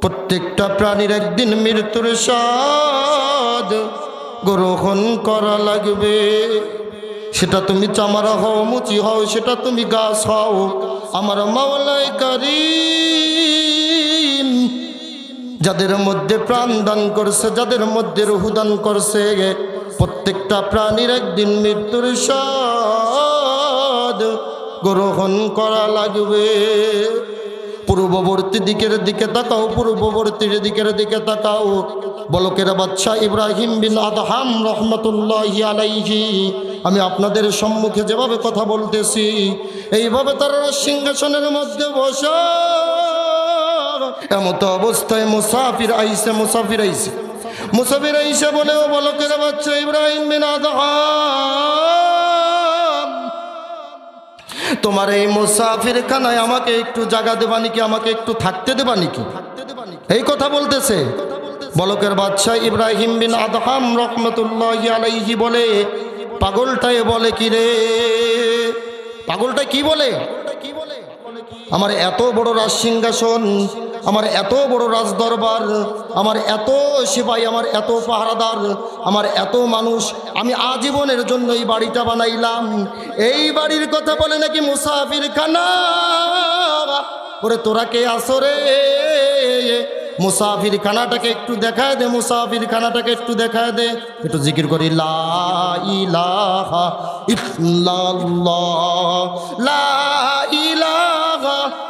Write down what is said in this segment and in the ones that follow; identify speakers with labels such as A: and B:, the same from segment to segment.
A: প্রত্যেকটা প্রাণীর একদিন মৃত্যুর স্বাদ। গ্রহণ করা লাগবে। সেটা তুমি চামারা হও, মুচি হও, সেটা তুমি গাছ হও। আমার মাওলাই কারিম। যাদের মধ্যে প্রাণ দান করছে, যাদের মধ্যে রহু দান করছে, প্রত্যেকটা প্রাণীর একদিন মৃত্যুর স্বাদ। গ্রহণ করা লাগবে। পূর্ববর্তী দিকের দিকে তাকাও, পূর্ববর্তীর দিকের দিকে তাকাও। বলকের বাচ্চা ইব্রাহিম বিন আদহাম রহমতুল্লাহ আলাইহি, আমি আপনাদের সম্মুখে যেভাবে কথা বলতেছি, এইভাবে তারা সিংহাসনের মধ্যে বসা। এমত অবস্থায় মুসাফির আইসে মুসাফির আইসে। মুসাফির আইসে বলেও বলকের বাচ্চা ইব্রাহিম বিন আদহাম তোমার এই মুসাফির খানায় আমাকে একটু জায়গা দেবা নাকি? আমাকে একটু থাকতে দেবা নাকি? এই কথা বলতেছে। বলকের বাদশাহ ইব্রাহিম বিন আদহাম রহমতুল্লাহ আলাইহি বলে, পাগলটায় বলে কি রে? পাগলটা কি বলে? আমার এত বড় রাজ সিংহাসন আমার এত বড় রাজ দরবার আমার এত সিপাই আমার এত পাহারাদার, আমার এত মানুষ, আমি আজীবনের জন্য এই বাড়িটা বানাইলাম। এই বাড়ির কথা বলে নাকি মুসাফির খানা ওরে তোরা কে আসরে মুসাফির খানাটাকে একটু দেখায় দে মুসাফির খানাটাকে একটু দেখায় দে। একটু জিকির করি, লা ইলাহা ইল্লাল্লাহ, লা ইলাহা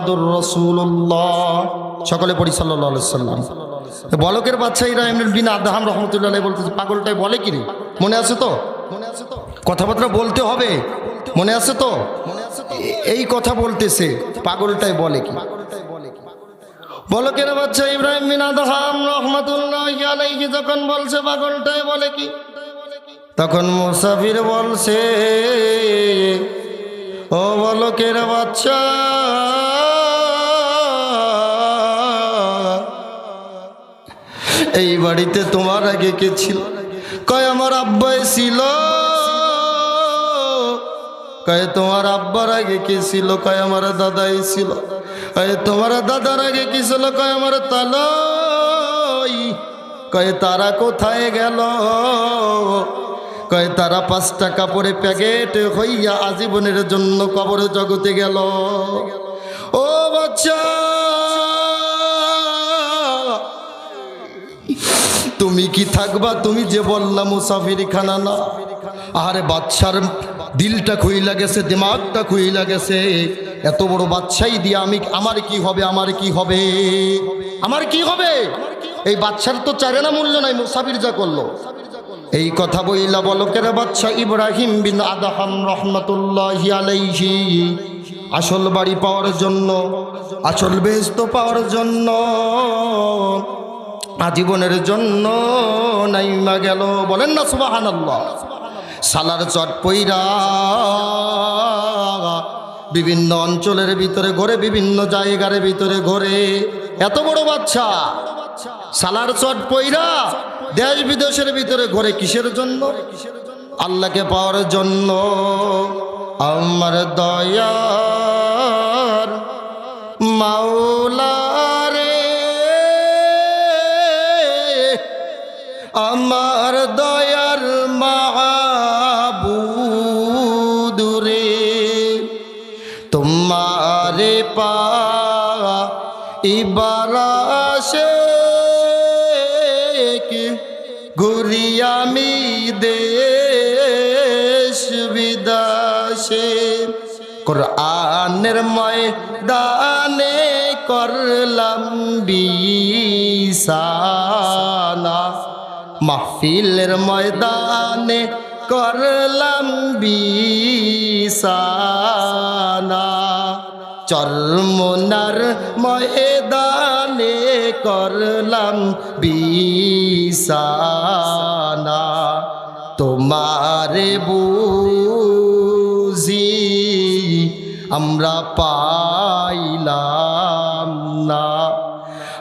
A: মুহাম্মাদুর রাসূলুল্লাহ। সকলে পড়ি সাল্লাম। বলকের বাচ্চা ইব্রাহিম বিন আদহাম রহমতুল্লাহ বলতেছে, পাগলটাই বলে কি রে? মনে আছে তো? মনে আছে তো কথাবার্তা বলতে হবে? মনে আছে তো? এই কথা বলতেছে, পাগলটাই বলে কি? বলকের বাচ্চা ইব্রাহিম আদহাম যখন বলছে, পাগলটাই বলে কি? তখন মুসাফির বলছে, ও বলকের বাচ্চা এই বাড়িতে তোমার আগে কে ছিল? কয়, আমার আব্বাই ছিল। কয়, তোমার আব্বার আগে কে ছিল? কয়, আমার দাদাই ছিল। কয়, তোমার দাদার আগে কি ছিল? কয়, আমার তালই। কয়, তারা কোথায় গেল? কয়, তারা পাঁচ টাকা পরে প্যাকেট হইয়া আজীবনের জন্য কবর জগতে গেল। ও বাচ্চা! তুমি কি থাকবা? তুমি যে বললা মুসাফির খানা না। আরে বাচ্চার দিলটা খুইলা গেছে, দিমাগটা খুইলা গেছে। এত বড় বাচ্চাই দিয়ে আমি আমার কি হবে, আমার কি হবে? আমার কি হবে? এই বাচ্চার তো চারেনা মূল্য নাই, মুসাফির যা করল। এই কথা বইলা বলকের বাচ্চা ইব্রাহিম বিন আদাহাম রহমতুল্লাহ আলাইহি। আসল বাড়ি পাওয়ার জন্য, আসল বেস্ত পাওয়ার জন্য। আজীবনের জন্য নাইমা গেল। বলেন না সুবাহান সালার চট পইরা বিভিন্ন অঞ্চলের ভিতরে ঘরে, বিভিন্ন জায়গার ভিতরে ঘরে। এত বড় বাচ্চা। সালার চট পইরা দেশ বিদেশের ভিতরে ঘরে কিসের জন্য? আল্লাহকে পাওয়ার জন্য। আমার দয়ার মাওলারে কোরআনের ময়দানে করলাম বিসানা মাহফিলের ময়দানে করলাম বিসানা চর্মনার ময়দানে করলাম বিসানা তোমারে বুঝি আমরা পাইলাম না।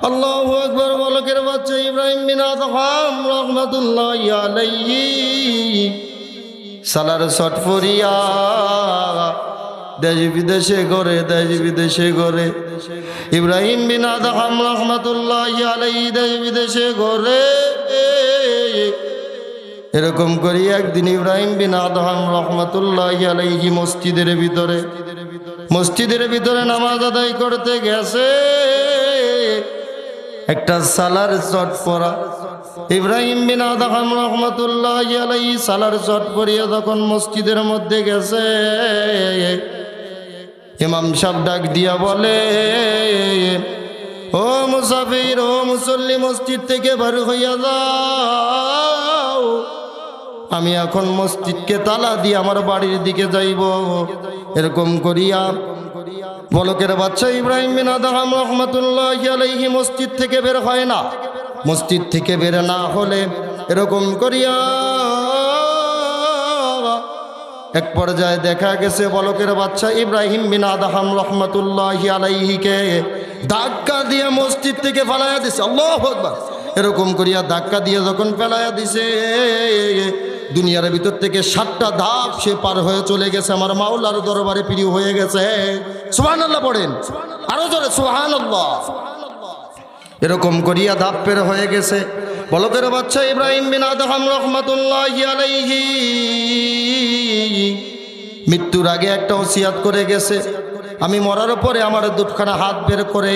A: আল্লাহ আকবর বলকের বাচ্চা ইব্রাহিম বিন আদহাম রহমতুল্লাহ আলাইহি সালার শট ফরিয়া দেশ বিদেশে করে দেশ বিদেশে করে ইব্রাহিম বিন আদহাম রহমতুল্লাহ আলাইহি দেশ বিদেশে করে এরকম করি একদিন ইব্রাহিম বিন আদহাম রহমতুল্লাহ আলাইহি মসজিদের ভিতরে মসজিদের ভিতরে নামাজ আদায় করতে গেছে। একটা সালার চট পরা। ইব্রাহিম বিন সালার চট পরিয়া তখন মসজিদের মধ্যে গেছে। ইমাম সাহেব ডাক দিয়া বলে, ও মুসাফির, ও মুসল্লি মসজিদ থেকে বার হইয়া যাও। আমি এখন মসজিদকে তালা দিয়ে আমার বাড়ির দিকে যাইব। এরকম করিয়া বলকের বাচ্চা ইব্রাহিম বিন আদহাম রহমতুল্লাহ আলাইহি মসজিদ থেকে বের হয় না। মসজিদ থেকে বের না হলে এরকম করিয়া এক পর্যায়ে দেখা গেছে বলকের বাচ্চা ইব্রাহিম বিন আদহাম রহমতুল্লাহ আলাইহিকে ধাক্কা দিয়ে মসজিদ থেকে ফেলাইয়া দিছে। আল্লাহ আকবার। এরকম করিয়া ধাক্কা দিয়ে যখন ফেলাইয়া দিছে দুনিয়ার ভিতর থেকে সাতটা ধাপ সে পার হয়ে চলে গেছে। আমার মাওলার দরবারে প্রিয় হয়ে গেছে। সুহান আল্লাহ পড়েন। আরও জোরে সুহান আল্লাহ এরকম করিয়া ধাপ পের হয়ে গেছে। বলকের বাচ্চা ইব্রাহিম বিন আদহাম রহমতুল্লাহ মৃত্যুর আগে একটা ওসিয়াত করে গেছে। আমি মরার পরে আমার দুখানা হাত বের করে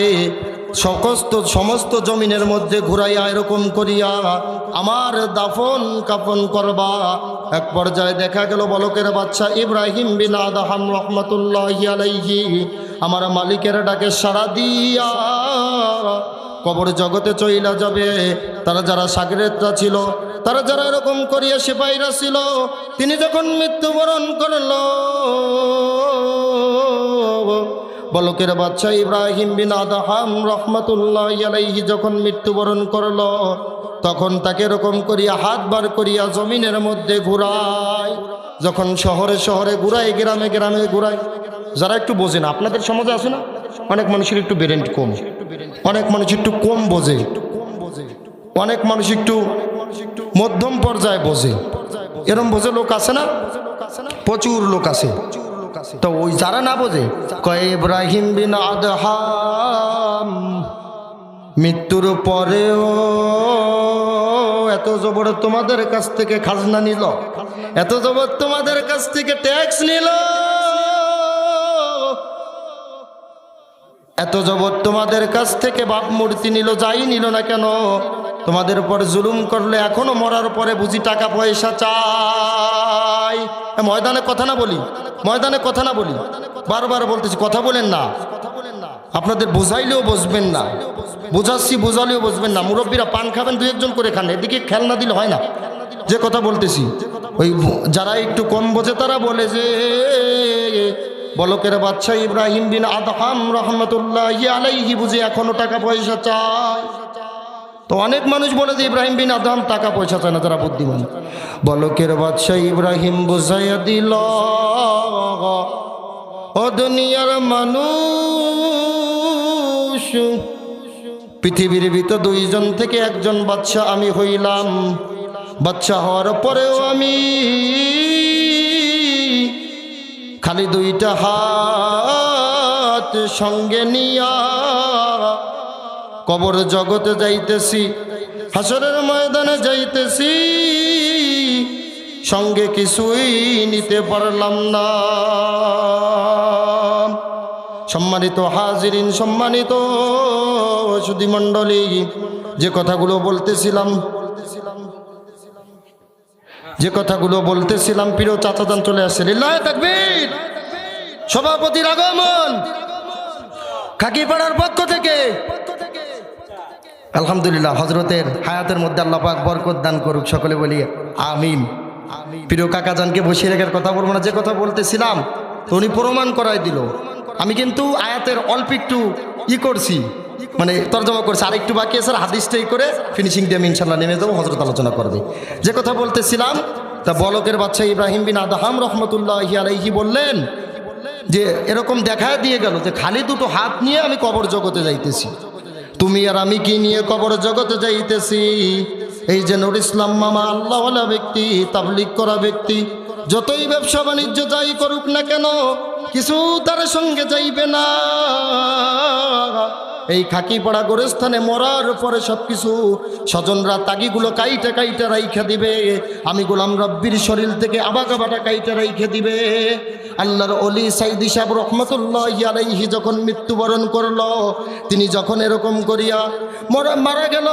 A: সমস্ত সমস্ত জমিনের মধ্যে ঘুরাইয়া এরকম করিয়া আমার দাফন কাফন করবা। এক পর্যায়ে দেখা গেল বলকের বাচ্চা ইব্রাহিম বিন আদহাম রহমতুল্লাহ আলাইহি আমার মালিকের ডাকে সারা দিয়া কবর জগতে চইলা যাবে। তারা যারা সাগরেতরা ছিল, তারা যারা এরকম করিয়া সিপাহীরা ছিল, তিনি যখন মৃত্যুবরণ করল বলকের বাচ্চা ইব্রাহিম বিন আদহাম রহমতুল্লাহ আলাইহি যখন মৃত্যুবরণ করল, তখন তাকে এরকম করিয়া হাত বার করিয়া জমিনের মধ্যে ঘুরায়, যখন শহরে শহরে ঘুরায়, গ্রামে গ্রামে ঘুরায়। যারা একটু বোঝে না, আপনাদের সমাজে আছে না? অনেক মানুষের একটু বেরেন্ট কম। অনেক মানুষ একটু কম বোঝে। অনেক মানুষ একটু মধ্যম পর্যায়ে বোঝে। এরম বোঝে লোক আছে না? প্রচুর লোক আছে। তো ওই যারা না বোঝে, কয় ইব্রাহিম বিন আদহাম, মৃত্যুর পরেও এত জবর তোমাদের কাছ থেকে খাজনা নিল, এত জবর তোমাদের কাছ থেকে ট্যাক্স নিল। এত জবর তোমাদের কাছ থেকে বাপ মূর্তি নিল, যাই নিল না কেন? তোমাদের উপর জুলুম করলে এখনও মরার পরে বুঝি টাকা পয়সা চাই। ময়দানে কথা না বলি, ময়দানে কথা না বলি। বারবার বলতেছি, কথা বলেন না। আপনাদের বোঝাইলেও বসবেন না। বোঝাচ্ছি, বোঝালেও বসবেন না। মুরব্বীরা পান খাবেন দু একজন করে খান, এদিকে খেলনা দিলে হয় না। যে কথা বলতেছি, ওই যারা একটু কম বোঝে তারা বলে যে, বলকের বাচ্চা ইব্রাহিম বিন আদহাম রহমতুল্লাহ আলাইহি বুঝে এখনও টাকা পয়সা চায়। তো অনেক মানুষ বলে যে ইব্রাহিম বিন আদহাম টাকা পয়সা চায় না তারা বুদ্ধিমান। বলকের বাচ্চা ইব্রাহিম বুঝাইয়া দিল? ও দুনিয়ার মানুষ, পৃথিবীর ভিতর দুইজন থেকে একজন বাচ্চা আমি হইলাম। বাচ্চা হওয়ার পরেও আমি খালি দুইটা হাত সঙ্গে নিয়া কবর জগতে যাইতেছি, হাসরের ময়দানে যাইতেছি। সঙ্গে কিছুই নিতে পারলাম না। সম্মানিত হাজিরিন, সম্মানিত সুধী মণ্ডলী, যে কথাগুলো বলতেছিলাম, যে কথাগুলো বলতেছিলাম, প্রিয় চাচাজান চলে আসছে লিল্লাহে তাকবীর। সভাপতির আগমন। খাকিপাড়ার পক্ষ থেকে আলহামদুলিল্লাহ, হজরতের হায়াতের মধ্যে আল্লাহ পাক বরকত দান করুক সকলে বলি, আমিন। প্রিয় কাকাজানকে বসিয়ে রেখার কথা বলব না, যে কথা বলতেছিলাম, তো উনি প্রমাণ করাই দিল। আমি কিন্তু আয়াতের অল্প একটু ই করছি মানে তর্জমা করছি, আর একটু বাকি আছে হাদিসটাই করে ফিনিশিং দিয়ে আমি ইনশাল্লাহ নেমে যাব, হজরত আলোচনা করবে। যে কথা বলতেছিলাম, তা বলকের বাচ্চা ইব্রাহিম বিন আদাহাম রহমতুল্লাহ আলাইহি বললেন যে, এরকম দেখা দিয়ে গেল যে, খালি দুটো হাত নিয়ে আমি কবর জগতে যাইতেছি। তুমি আর আমি কি নিয়ে কবর জগতে যাইতেছি? এই যে নুর ইসলাম মামা, আল্লাহওয়ালা ব্যক্তি তাবলিক করা ব্যক্তি, যতই ব্যবসা বাণিজ্য যাই করুক না কেন, কিছু তার সঙ্গে যাইবে না। এই খাকি পড়া গোরস্থানে মরার পরে সব কিছু স্বজনরা তাগিগুলো কাইটা কাইটা রাইখে দিবে। আমি গোলাম রব্বির শরীর থেকে আবাকা বাটা কাইটা রাইখে দিবে। আল্লাহর অলি সাইদি সাহেব রহমতুল্লাহ আলাইহি যখন মৃত্যুবরণ করল, তিনি যখন এরকম করিয়া মরা, মারা গেল।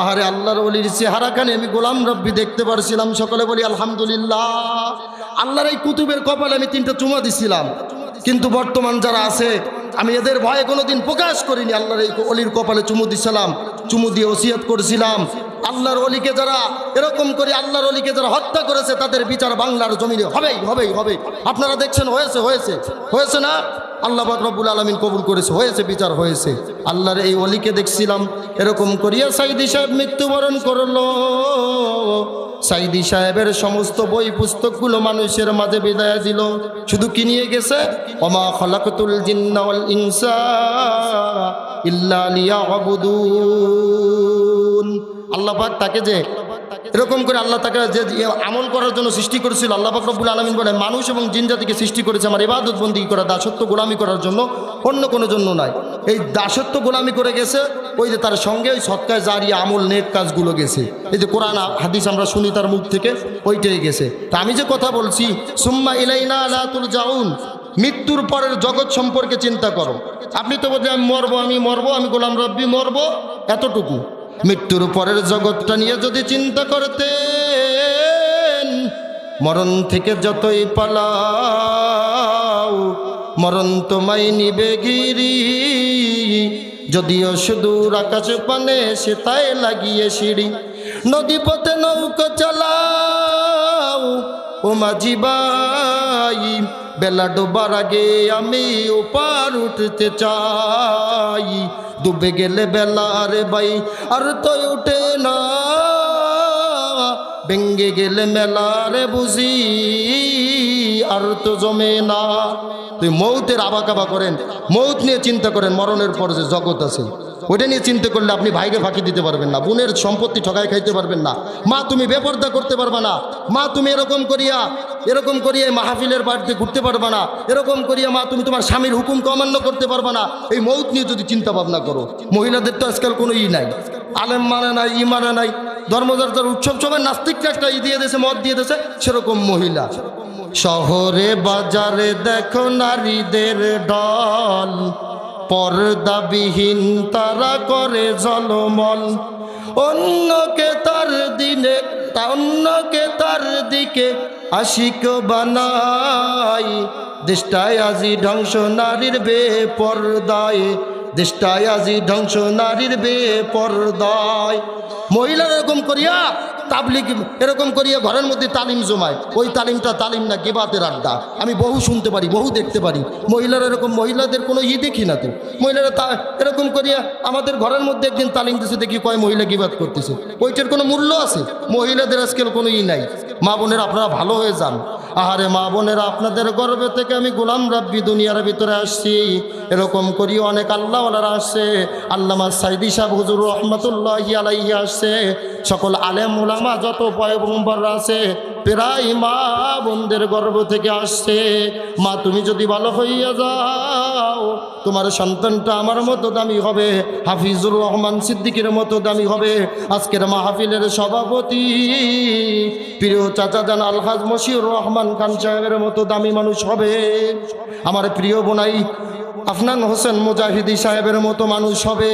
A: আহারে আল্লাহর অলির চেহারাখানে আমি গোলাম রব্বি দেখতে পারছিলাম, সকলে বলি আলহামদুলিল্লাহ। আল্লাহর এই কুতুবের কপালে আমি তিনটা চুমা দিছিলাম। কিন্তু বর্তমান যারা আছে, আমি এদের ভয়ে কোনোদিন প্রকাশ করিনি, আল্লাহর এই অলির কপালে চুমু দিছিলাম, চুমু দিয়ে ওসিয়ত করছিলাম। আল্লাহর অলিকে যারা এরকম করে আল্লাহর অলিকে যারা হত্যা করেছে, তাদের বিচার বাংলার জমিনে হবেই হবেই হবে আপনারা দেখছেন, হয়েছে হয়েছে। হয়েছে না? আল্লাহ রব্বুল আলমিন কবুল করেছে, হয়েছে, বিচার হয়েছে। আল্লাহর এই অলিকে দেখছিলাম, এরকম করিয়া সাইদি সাহেব মৃত্যুবরণ করল। সাইদি সাহেবের সমস্ত বই পুস্তকগুলো মানুষের মাঝে বিদায় দিল। শুধু কি নিয়ে গেছে? অমা খলাকতুল জিন্নাওয়াল ইনসা ইল্লা লিয়াবুদুন। আল্লাহ পাক তাকে যে এরকম করে আল্লাহ তাকে যে আমল করার জন্য সৃষ্টি করেছিল, আল্লাহ রব্বুল আলমিন বলে, মানুষ এবং জিন জাতিকে সৃষ্টি করেছে আমার ইবাদত বন্দি করা, দাসত্ব গোলামি করার জন্য, অন্য কোনো জন্য নয় এই দাসত্ব গোলামি করে গেছে, ওই যে তার সঙ্গে ওই সৎকায় জারিয়া আমল, নেক কাজগুলো গেছে। এই যে কোরআন, হাদিস আমরা শুনি তার মুখ থেকে, ওইটাই গেছে। তা আমি যে কথা বলছি, সুম্মা ইলাইনা আলাতুল জাউন মৃত্যুর পরের জগৎ সম্পর্কে চিন্তা করো। আপনি তো বলছেন, আমি মরবো আমি মরবো, আমি গোলাম রব্বি মরবো। এতটুকু। মৃত্যুর পরের জগৎটা নিয়ে যদি চিন্তা করতেন, মরণ থেকে যতই পালাও, মরণ তোমায় নিবে গিরি। যদিও সুদূর আকাশে পানে সে তাই লাগিয়ে সিঁড়ি নদী পথে নৌকো চালাও ও মাঝি বাই বেলা ডোবার আগে আমি ওপার উঠতে চাই। ডুবে গেলে বেলা রে ভাই, আর তো উঠে না। ভেঙ্গে গেলে মেলা রে বুঝি, আর তো জমে না। তুই মৌতের আবাকাবা করেন, মৌত নিয়ে চিন্তা করেন, মরণের পর যে জগৎ আছে। ওইটা নিয়ে চিন্তা করলে আপনি ভাইকে ফাঁকি দিতে পারবেন না। বোনের সম্পত্তি ঠকায় খাইতে পারবেন না। মা, তুমি বেপর্দা করতে পারবে না। মা, তুমি এরকম করিয়া এরকম করিয়া মাহফিলের বাড়িতে ঘুরতে পারবে না। এরকম করিয়া, মা, তুমি তোমার স্বামীর হুকুমকে অমান্য করতে পারবে না। এই মৌত নিয়ে যদি চিন্তা ভাবনা করো, মহিলাদের তো আজকাল কোনো ই নাই। আলেম মানে নাই, ই মানে নাই। ধর্মযাত্রার উৎসব সবাই নাস্তিকটা একটা ই দিয়ে দেশে মদ দিয়ে দেশে সেরকম মহিলা। শহরে বাজারে দেখো নারীদের ডল পর্দাবিহীন তারা করে জলমল। অন্যকে তার দিনে অন্যকে তার দিকে আশিক বানাই দেশটায় আজি ধ্বংস নারীর বে পর্দায় দেশটায় আজি ধ্বংস নারীর বে পর্দায় মহিলার এরকম করিয়া তাবলিগ এরকম করিয়া ঘরের মধ্যে তালিম জমায়। ওই তালিমটা তালিম না গেবাতের আড্ডা। আমি বহু শুনতে পারি, বহু দেখতে পারি। মহিলারা এরকম, মহিলাদের কোনো ই দেখি না তো। মহিলারা তা এরকম করিয়া আমাদের ঘরের মধ্যে একদিন তালিম দিছে, দেখি কয় মহিলা গিবাদ করতেছে। ওইটার কোনো মূল্য আছে? মহিলাদের আজকাল কোনো ই নাই। মা বোনের আপনারা ভালো হয়ে যান। আহারে মা বোনেরা, আপনাদের গর্বে থেকে আমি গোলাম রাব্বি দুনিয়ার ভিতরে আসছি। এরকম করি অনেক আল্লাহওয়ালারা আসছে। আল্লামা সাইদি সাহেব হুজুর রহমতুল্লাহ আলাইহি আসছে। সকল আলেম উলামা যত পয়গম্বররা আছে প্রায় মা বোনদের গর্ভ থেকে আসছে। মা, তুমি যদি ভালো হইয়া যাও, তোমার সন্তানটা আমার মতো দামি হবে, হাফিজুর রহমান সিদ্দিকের মতো দামি হবে। আজকের মাহফিলের সভাপতি, প্রিয় চাচা জান আলহাজ মশিউর রহমান খান সাহেবের মতো দামি মানুষ হবে। আমার প্রিয় বোনাই আফনান হোসেন মুজাহিদি সাহেবের মতো মানুষ হবে।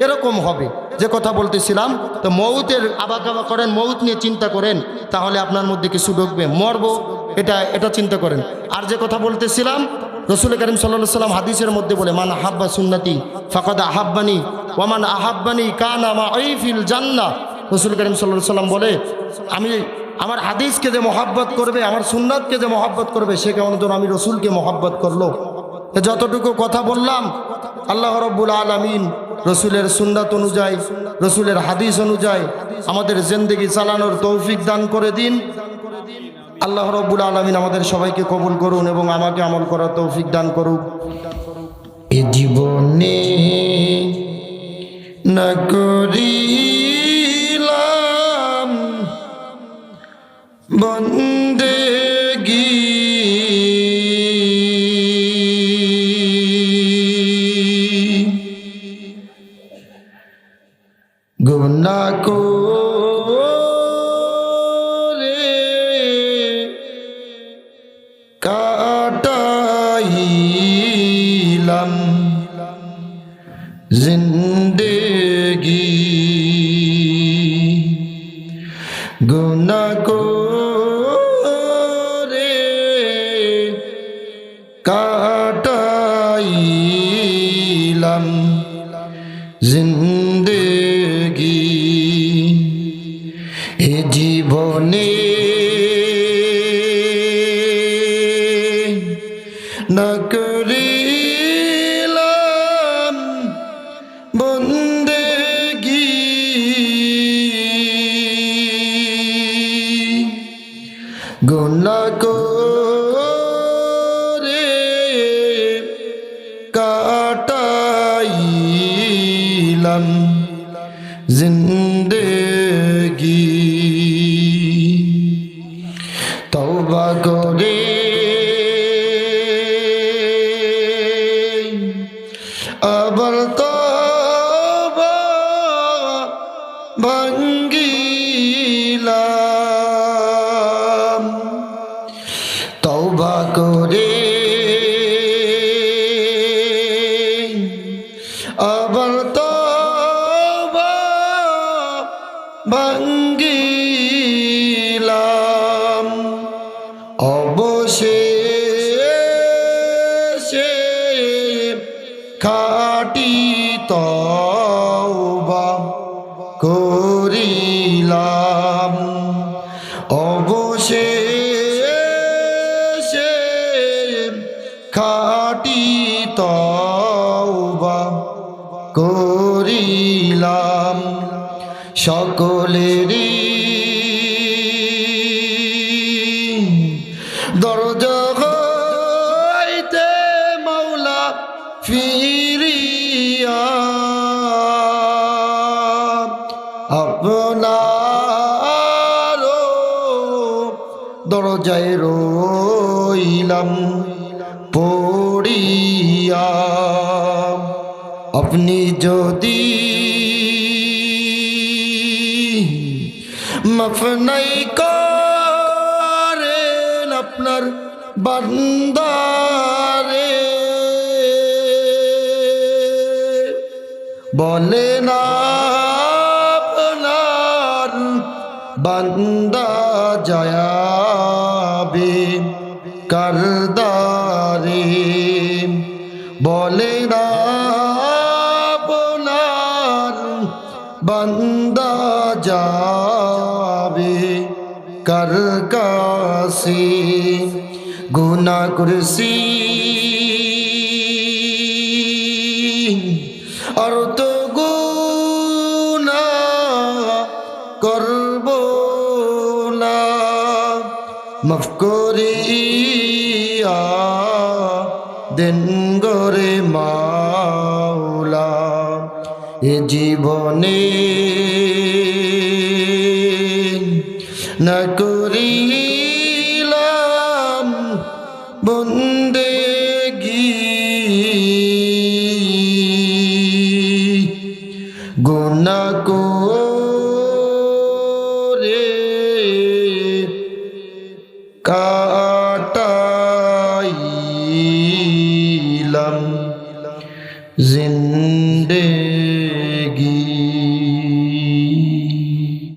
A: এরকম হবে। যে কথা বলতেছিলাম, তো মৌতের আবাকাবা করেন, মৌত নিয়ে চিন্তা করেন, তাহলে আপনার মধ্যে কিছু ঢুকবে। মরব, এটা এটা চিন্তা করেন। আর যে কথা বলতেছিলাম, রসুল করিম সাল্লাহ সাল্লাম হাদিসের মধ্যে বলে, মান আহাব্বা সুন্নতি ফাকাদ আহাব্বানি ওমান আহাব্বানি কানা মা ফিল জান্না রসুল করিম সাল্লাহ সাল্লাম বলে, আমি, আমার হাদিসকে যে মহাব্বত করবে, আমার সুন্নাতকে যে মহাব্বত করবে, সে কেমন আমি রসুলকে মহাব্বত করল। যতটুকু কথা বললাম, আল্লাহ রব্বুল আলমিন রসুলের সুন্নাত অনুযায়ী, রসুলের হাদিস অনুযায়ী আমাদের জিন্দগি চালানোর তৌফিক দান করে দিন। আল্লাহ রব্বুল আলমিন আমাদের সবাইকে কবুল করুন এবং আমাকে আমল করার তৌফিক দান করুক। এ জীবনে না জিন্দেগি কাটাইলাম জিন্দেগি তওবা করে আপনার দরজায় রইলাম পড়িয়া। আপনি যদি মাফ নাই করেন আপনার বান্দারে বলে না বান্দা জয়াবে করদারে। বলে না বান্দা যাবে কার কাছে। গুনা কুরসি আর মাফ করিয়া দেন গরে মাওলা এ জীবনে না